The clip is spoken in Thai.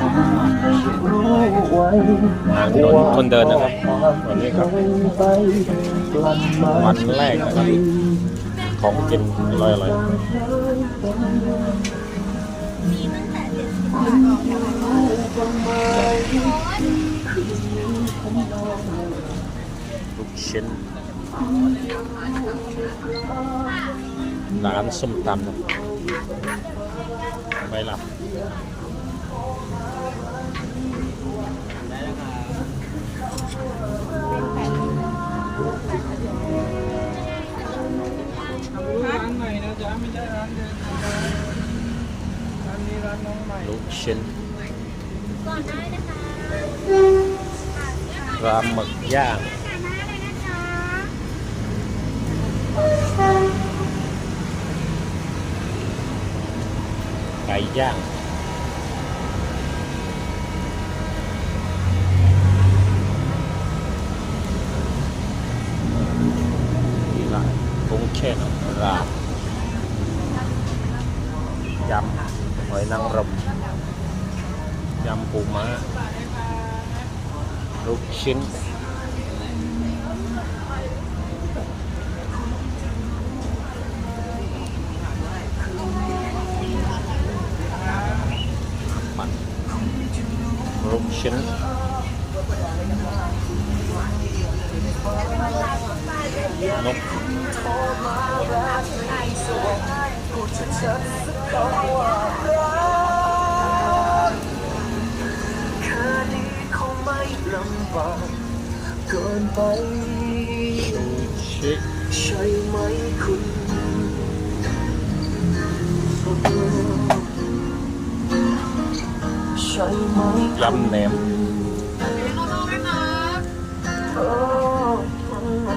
ทางถนนคนเดินนะครับวันนี้ครับวันแรกนะครับของกินอร่อยอร่อยลูกชิ้นร้านส้มตำไม่ล่ะ ร้านใหม่นะจ๊ะไม่ใช่ร้านเดิมนะร้านนี้ร้านน้องใหม่ ลูกชิ้นปลาหมึกย่าง ไก่ย่าง cũng chen là dăm phải năng rồng dăm cụ má rút xin rút xin นางรมยำปูม้าลูกชิ้นมันลูกชิ้นนกแค่นี้คงไม่ลำบเกินไปใช่ไหมคุณใช่ไหมยำแหนม